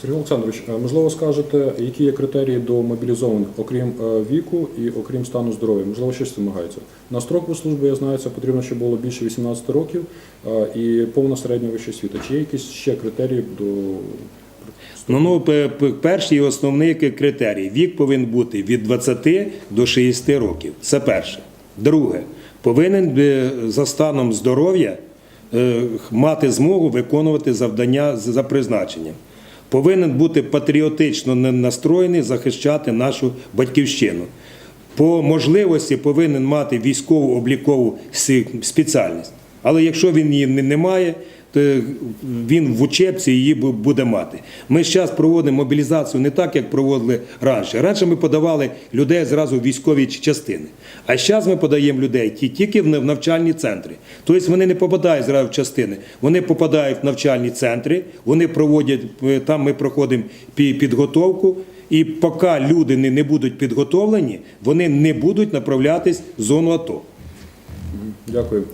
Сергій Олександрович, е, можливо, скажете, які є критерії до мобілізованих, окрім е, віку і окрім стану здоров'я? Можливо, щось вимагається. На строкову службу, я знаю, це потрібно, щоб було більше 18 років е, і повна середня вища освіта. Чи є якісь ще критерії до Ну, ну пе- пе- перший і основний критерій. Вік повинен бути від 20 до 60 років. Це перше. Друге, повинен за станом здоров'я мати змогу виконувати завдання за призначенням. Повинен бути патріотично на- настроєний захищати нашу батьківщину. По можливості повинен мати військову облікову спеціальність. Але якщо він її не має, він в учебці її буде мати. Ми зараз проводимо мобілізацію не так, як проводили раніше. Раніше ми подавали людей зразу в військові частини. А зараз ми подаємо людей тільки в навчальні центри. Тобто вони не попадають зразу в частини, вони попадають в навчальні центри, вони проводять, е, там ми проходимо підготовку. І поки люди не, будуть підготовлені, вони не будуть направлятись в зону АТО. дякую.